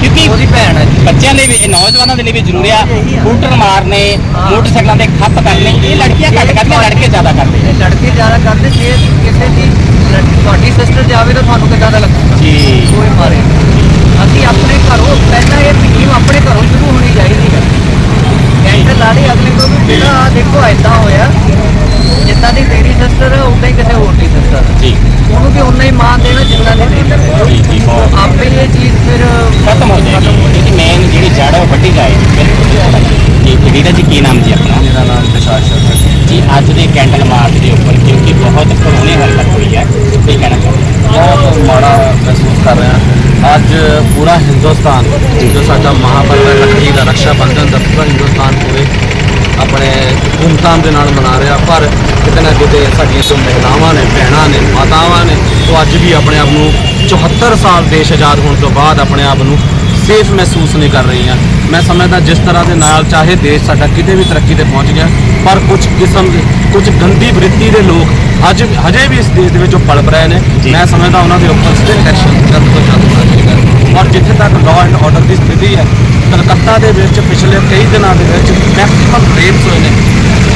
ਕਿਉਂਕਿ ਉਹਦੀ ਭੈਣ ਹੈ ਬੱਚਿਆਂ ਲਈ ਵੀ ਨੌਜਵਾਨਾਂ ਦੇ ਲਈ ਵੀ ਜ਼ਰੂਰੀ ਆ ਸਕੂਟਰ ਮਾਰਨੇ, ਮੋਟਰਸਾਈਕਲਾਂ ਤੇ ਖੱਪ ਕਰਨੇ, ਇਹ ਲੜਕੀਆਂ ਘੱਟ ਕਰਦੀਆਂ ਲੜਕੇ ਜ਼ਿਆਦਾ ਕਰਦੇ। ਇਹ ਲੜਕੇ ਜ਼ਿਆਦਾ ਕਰਦੇ, ਜੇ ਕਿਸੇ ਦੀ ਤੁਹਾਡੀ ਸਿਸਟਰ ਜਾਵੇ ਤਾਂ ਤੁਹਾਨੂੰ ਕਿੱਦਾਂ ਦਾ ਲੱਗਦਾ ਜੀ ਕੋਈ ਮਾਰੇ ਅਸੀਂ ਆਪਣੇ ਘਰੋਂ ਪਹਿਲਾਂ ਇਹ ਸਕੀਮ ਆਪਣੇ ਘਰੋਂ ਸ਼ੁਰੂ ਹੋਣੀ ਚਾਹੀਦੀ ਹੈ ਕੈਂਟਰ ਲਾ ਲਈ ਅਗਲੇ ਤੋਂ ਵੀ ਜਿਹੜਾ ਆਹ ਦੇਖੋ ਐਦਾਂ ਹੋਇਆ ਜਿੱਦਾਂ ਦੀ ਤੇਰੀ ਸਿਸਟਰ ਹੈ ਉਦਾਂ ਹੀ ਕਿਸੇ ਹੋਰ ਦੀ ਸਿਸਟਰ ਜੀ ਉਹਨੂੰ ਨੂੰ ਵੀ ਉਨਾ ਹੀ ਮਾਨ ਦੇਣਾ ਜਿੰਨਾ ਨਹੀਂ ਦੇ ਸਕਦੇ ਜੀ, ਜੀ, ਬਹੁਤ। ਆਪੇ ਇਹ ਚੀਜ਼ ਫਿਰ ਖਤਮ ਹੋ ਜਾਏਗੀ ਕਿਉਂਕਿ ਮੇਨ ਜਿਹੜੀ ਜੜ ਹੈ ਉਹ ਵੱਢੀ ਜਾਏ ਵੀਰਾ ਜੀ ਕੀ ਨਾਮ ਜੀ ਆਪਣਾ? ਮੇਰਾ ਨਾਮ ਵਿਸ਼ਾਲ ਸ਼ਰਮਾ ਜੀ। ਅੱਜ ਦੇ ਕੈਂਡਲ ਮਾਰਚ ਦੇ ਉੱਪਰ ਕਿਉਂਕਿ ਬਹੁਤ ਕਰੋਨੇ ਹਰਕਤ ਹੋਈ ਹੈ ਕੀ ਕਹਿਣਾ ਚਾਹੁੰਦੇ ਬਹੁਤ ਮਾੜਾ ਮਹਿਸੂਸ ਕਰ ਰਹੇ। ਹਾਂ ਅੱਜ ਪੂਰਾ ਹਿੰਦੁਸਤਾਨ ਜੋ। ਸਾਡਾ ਮਹਾਪਰਵ ਹੈ ਰੱਖੜੀ ਦਾ ਰਕਸ਼ਾ ਬੰਧਨ ਦਾ ਪੂਰਾ ਹਿੰਦੁਸਤਾਨ ਪੂਰੇ ਆਪਣੇ ਧੂਮਧਾਮ ਦੇ ਨਾਲ ਮਨਾ ਰਿਹਾ। ਪਰ ਕਿਤੇ ਨਾ ਕਿਤੇ ਸਾਡੀਆਂ ਜੋ ਮਹਿਲਾਵਾਂ ਨੇ ਭੈਣਾਂ ਨੇ ਮਾਤਾਵਾਂ ਨੇ ਉਹ ਅੱਜ ਵੀ ਆਪਣੇ ਆਪ ਨੂੰ 74 ਸਾਲ ਦੇਸ਼ ਆਜ਼ਾਦ ਹੋਣ ਤੋਂ ਬਾਅਦ ਆਪਣੇ ਆਪ ਨੂੰ ਸੇਫ ਮਹਿਸੂਸ ਨਹੀਂ ਕਰ ਰਹੀਆਂ। ਮੈਂ ਸਮਝਦਾ ਜਿਸ ਤਰ੍ਹਾਂ ਦੇ ਨਾਲ ਚਾਹੇ ਦੇਸ਼ ਸਾਡਾ ਕਿਤੇ ਵੀ ਤਰੱਕੀ ਤੇ ਪਹੁੰਚ ਗਿਆ ਪਰ ਕੁਝ ਕਿਸਮ ਦੇ ਕੁਝ ਗੰਦੀ ਵ੍ਰਿੱਤੀ ਦੇ ਲੋਕ ਅੱਜ ਹਜੇ ਵੀ ਇਸ ਦੇਸ਼ ਦੇ ਵਿੱਚ ਉਹ ਪਲਪ ਰਹੇ ਨੇ। ਮੈਂ ਸਮਝਦਾ ਉਹਨਾਂ ਦੇ ਉੱਪਰ ਸਟ੍ਰਿਕਟ ਐਕਸ਼ਨ ਜਲਦ ਤੋਂ ਜਲਦ ਹੋਣਾ ਚਾਹੀਦਾ। ਔਰ ਜਿੱਥੇ ਤੱਕ ਲਾਅ ਐਂਡ ਆਰਡਰ ਦੀ ਸਥਿਤੀ ਹੈ ਕਲਕੱਤਾ ਦੇ ਵਿੱਚ ਪਿਛਲੇ ਕਈ ਦਿਨਾਂ ਦੇ ਵਿੱਚ ਮੈਕਸਿਮਮ ਰੇਪਸ ਹੋਏ ਨੇ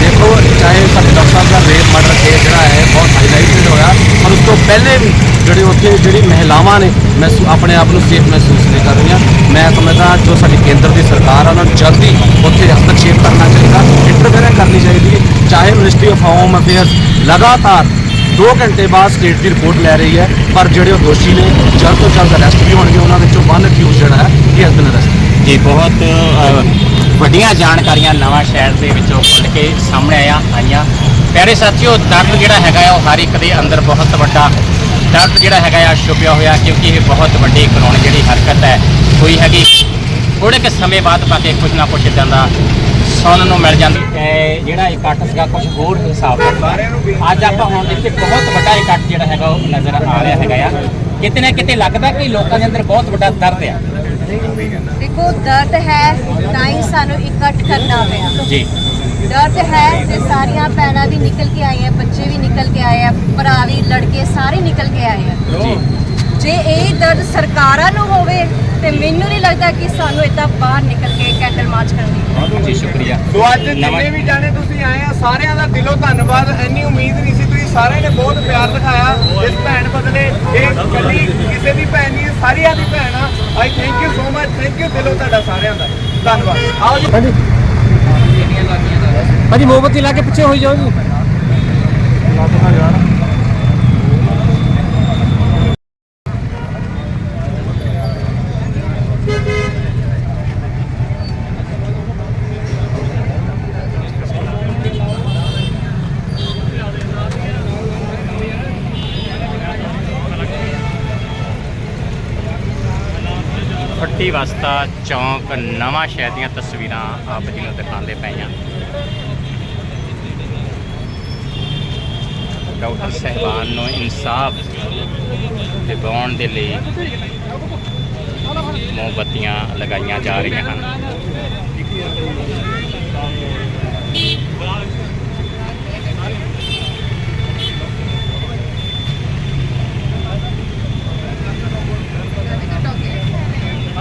ਦੇਖੋ, ਚਾਹੇ ਸਾਡੇ ਡਾਕਟਰ ਸਾਹਿਬ ਦਾ ਰੇਪ ਮਰਡਰ ਕੇਸ ਜਿਹੜਾ ਹੈ, ਬਹੁਤ ਹਾਈਲਾਈਟਡ ਹੋਇਆ। ਪਰ ਉਸ ਤੋਂ ਪਹਿਲੇ ਵੀ ਜਿਹੜੇ ਉੱਥੇ ਜਿਹੜੀ ਮਹਿਲਾਵਾਂ ਨੇ ਮੈਂ ਆਪਣੇ ਆਪ ਨੂੰ ਸੇਫ ਮਹਿਸੂਸ ਨਹੀਂ ਕਰ ਰਹੀਆਂ। ਮੈਂ ਸਮਝਦਾ ਜੋ ਸਾਡੀ ਕੇਂਦਰ ਦੀ ਸਰਕਾਰ ਆ, ਉਹਨਾਂ ਨੂੰ ਜਲਦੀ ਉੱਥੇ ਹਸਤਕਸ਼ੇਪ ਕਰਨਾ ਚਾਹੀਦਾ ਇੰਟਰਫੇਅਰ ਕਰਨੀ ਚਾਹੀਦੀ ਚਾਹੇ ਮਿਨਿਸਟਰੀ ਆਫ ਹੋਮ ਅਫੇਅਰਸ ਲਗਾਤਾਰ 2 ਘੰਟੇ ਬਾਅਦ ਸਟੇਟ ਦੀ ਰਿਪੋਰਟ ਲੈ ਰਹੀ ਹੈ, ਪਰ ਜਿਹੜੇ ਉਹ ਦੋਸ਼ੀ ਨੇ, ਜਲਦ ਤੋਂ ਜਲਦ ਅਰੈਸਟ ਵੀ ਹੋਣਗੇ, ਉਹਨਾਂ ਵਿੱਚੋਂ ਵਨ ਅਕਿਊਜ਼ ਜਿਹੜਾ ਹੈ, ਇਹ has ਅਰੈਸਟ ਜੀ, ਬਹੁਤ ਵੱਡੀਆਂ ਜਾਣਕਾਰੀਆਂ ਨਵਾਂ ਸ਼ਹਿਰ ਦੇ ਵਿੱਚੋਂ ਖੁੱਲ ਕੇ ਸਾਹਮਣੇ ਆਇਆ ਆਈਆਂ। ਪਿਆਰੇ ਸਾਥੀਓ, ਦਰਦ ਜਿਹੜਾ ਹੈਗਾ ਆ, ਉਹ ਹਰ ਇੱਕ ਦੇ ਅੰਦਰ ਬਹੁਤ ਵੱਡਾ ਦਰਦ ਜਿਹੜਾ ਹੈਗਾ ਆ, ਛੁਪਿਆ ਹੋਇਆ, ਕਿਉਂਕਿ ਇਹ ਬਹੁਤ ਵੱਡੀ ਕਾਨੂੰਨ ਜਿਹੜੀ ਹਰਕਤ ਹੈ, ਹੋਈ ਹੈਗੀ। ਥੋੜੇ ਕੁ ਸਮੇਂ ਬਾਅਦ ਪਾ ਕੇ ਕੁਝ ਨਾ ਕੁਝ ਇਦਾਂ ਦਾ ਸੁਣਨ ਨੂੰ ਮਿਲ ਜਾਂਦੀ। ਹੈ ਜਿਹੜਾ ਇਕੱਠ ਸੀਗਾ ਕੁਝ ਹੋਰ ਹਿਸਾਬ ਦਾ ਅੱਜ ਆਪਾਂ ਹੁਣ ਇੱਥੇ ਬਹੁਤ ਵੱਡਾ ਇਕੱਠ ਜਿਹੜਾ ਹੈਗਾ, ਉਹ ਨਜ਼ਰ ਆ ਰਿਹਾ ਹੈਗਾ ਆ। ਕਿਤੇ ਨਾ ਕਿਤੇ ਲੱਗਦਾ ਕਿ ਲੋਕਾਂ ਦੇ ਅੰਦਰ ਬਹੁਤ ਵੱਡਾ ਦਰਦ ਆ। ਦੇਖੋ ਦਰਦ ਹੈ ਤਾਂ ਹੀ ਸਾਨੂੰ ਇਕੱਠ ਕਰਨਾ ਪਿਆ। ਜੀ। ਦਰਦ ਹੈ ਤੇ ਸਾਰੀਆਂ ਭੈਣਾਂ ਵੀ ਨਿਕਲ ਕੇ ਆਏ ਆ ਬੱਚੇ ਵੀ ਨਿਕਲ ਕੇ ਆਏ ਆ ਭਰਾ ਵੀ ਲੜਕੇ ਸਾਰੇ ਨਿਕਲ ਕੇ ਆਏ ਆ। ਜੀ। ਜੇ ਇਹ ਦਰਦ ਸਰਕਾਰਾਂ ਨੂੰ ਹੋਵੇ ਤੇ ਮੈਨੂੰ ਨਹੀਂ ਲੱਗਦਾ ਕਿ ਸਾਨੂੰ ਇਦਾਂ ਬਾਹਰ ਨਿਕਲ ਕੇ ਕੈਂਡਲ ਮਾਰਚ ਕਰਨੀ ਜੀ ਸ਼ੁਕਰੀਆ। ਸੋ ਅੱਜ ਜਿੰਨੇ ਵੀ ਜਾਣੇ ਤੁਸੀਂ ਆਏ ਆ ਸਾਰਿਆਂ ਦਾ ਦਿਲੋਂ ਧੰਨਵਾਦ ਇੰਨੀ ਉਮੀਦ ਨਹੀਂ ਸੀ ਸਾਰਿਆਂ ਨੇ ਬਹੁਤ ਪਿਆਰ ਦਿਖਾਇਆ ਇਸ ਭੈਣ ਬਦਲੇ। ਇਹ ਕੱਲੀ ਕਿਸੇ ਦੀ ਭੈਣ ਨਹੀਂ ਸਾਰਿਆਂ ਦੀ ਭੈਣ ਆ। I thank you so much thank you ਦਿਲੋਂ ਤੁਹਾਡਾ ਸਾਰਿਆਂ ਦਾ। ਧੰਨਵਾਦ। ਆਓ ਜੀ। ਹਾਂਜੀ। ਭਾਜੀ ਮੋਮਬੱਤੀ ਲਾ ਕੇ ਪਿੱਛੇ ਹੋਈ ਜਾਓ ਜੀ। ਫੱਟੀ ਵਸਤਾ ਚੌਂਕ, ਨਵਾਂ ਸ਼ਹਿਰ ਦੀਆਂ ਤਸਵੀਰਾਂ ਆਪ ਜੀ ਨੂੰ ਦਿਖਾਉਂਦੇ ਪਏ ਹਾਂ। ਡਾਕਟਰ ਸਹਿਬਾਨ ਨੂੰ ਇਨਸਾਫ ਦਿਵਾਉਣ ਦੇ ਲਈ ਮੋਮਬੱਤੀਆਂ ਲਗਾਈਆਂ ਜਾ ਰਹੀਆਂ ਹਨ।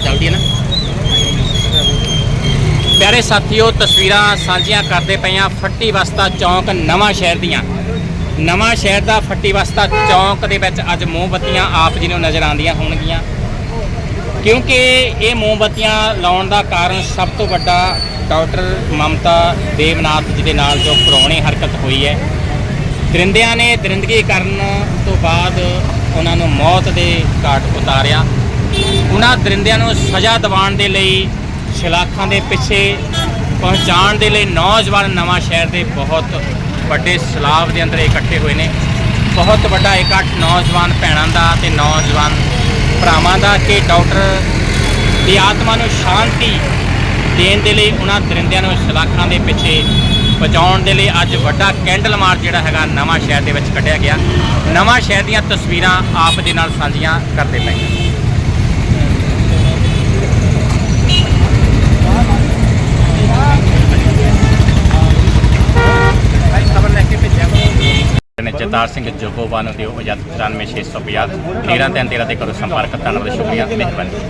ਚੱਲਦੀ ਹੈ ਨਾ। ਪਿਆਰੇ ਸਾਥੀਓ ਤਸਵੀਰਾਂ ਸਾਂਝੀਆਂ ਕਰਦੇ ਪਏ ਹਾਂ ਫੱਟੀ ਵਸਤਾ ਚੌਂਕ ਨਵਾਂ ਸ਼ਹਿਰ ਦੀਆਂ। ਨਵਾਂ ਸ਼ਹਿਰ ਦਾ ਫੱਟੀ ਵਸਤਾ ਚੌਂਕ ਦੇ ਵਿੱਚ ਅੱਜ ਮੋਮਬੱਤੀਆਂ ਆਪ ਜੀ ਨੂੰ ਨਜ਼ਰ ਆਉਂਦੀਆਂ ਹੋਣਗੀਆਂ। ਕਿਉਂਕਿ ਇਹ ਮੋਮਬੱਤੀਆਂ ਲਾਉਣ ਦਾ ਕਾਰਨ ਸਭ ਤੋਂ ਵੱਡਾ ਡਾਕਟਰ ਮਮਤਾ ਦੇਵਨਾਥ ਜੀ ਦੇ ਨਾਲ ਜੋ ਕਰੋਣੀ ਹਰਕਤ ਹੋਈ ਹੈ। ਦਰਿੰਦਿਆਂ ਨੇ ਦਰਿੰਦਗੀ ਕਰਨ ਤੋਂ ਬਾਅਦ ਉਹਨਾਂ ਨੂੰ ਮੌਤ ਦੇ ਘਾਟ ਉਤਾਰਿਆ। ਉਹਨਾਂ ਦਰਿੰਦਿਆਂ ਨੂੰ ਸਜ਼ਾ ਦਿਵਾਉਣ ਦੇ ਲਈ, ਸ਼ਲਾਖਾਂ ਦੇ ਪਿੱਛੇ ਪਹੁੰਚਾਉਣ ਦੇ ਲਈ ਨੌਜਵਾਨ ਨਵਾਂ ਸ਼ਹਿਰ ਦੇ ਬਹੁਤ ਵੱਡੇ ਸਲਾਬ ਦੇ ਅੰਦਰ ਇਕੱਠੇ ਹੋਏ ਨੇ। ਬਹੁਤ ਵੱਡਾ ਇਕੱਠ ਨੌਜਵਾਨ ਭੈਣਾਂ ਦਾ ਤੇ ਨੌਜਵਾਨ ਭਰਾਵਾਂ ਦਾ ਕਿ ਡਾਕਟਰ ਦੀ ਆਤਮਾ ਨੂੰ ਸ਼ਾਂਤੀ ਦੇਣ ਦੇ ਲਈ ਉਹਨਾਂ ਦਰਿੰਦਿਆਂ ਨੂੰ ਸ਼ਲਾਖਾਂ ਦੇ ਪਿੱਛੇ ਪਹੁੰਚਾਉਣ ਦੇ ਲਈ ਅੱਜ ਵੱਡਾ ਕੈਂਡਲ ਮਾਰਚ ਜਿਹੜਾ ਹੈਗਾ ਨਵਾਂ ਸ਼ਹਿਰ ਦੇ ਵਿੱਚ ਕੱਢਿਆ ਗਿਆ। ਨਵਾਂ ਸ਼ਹਿਰ ਦੀਆਂ ਤਸਵੀਰਾਂ ਆਪ ਦੇ ਨਾਲ ਸਾਂਝੀਆਂ ਕਰਦੇ ਪਏ ਜਗਤਾਰ ਸਿੰਘ ਜੋਗੋਵਾਨ ਦੇ ਉਹ 95650 13 3 13 ਤੇ ਕਰੋ ਸੰਪਰਕ। ਧੰਨਵਾਦ, ਸ਼ੁਕਰੀਆ। ਮਿਹਰਬਾਨੀ।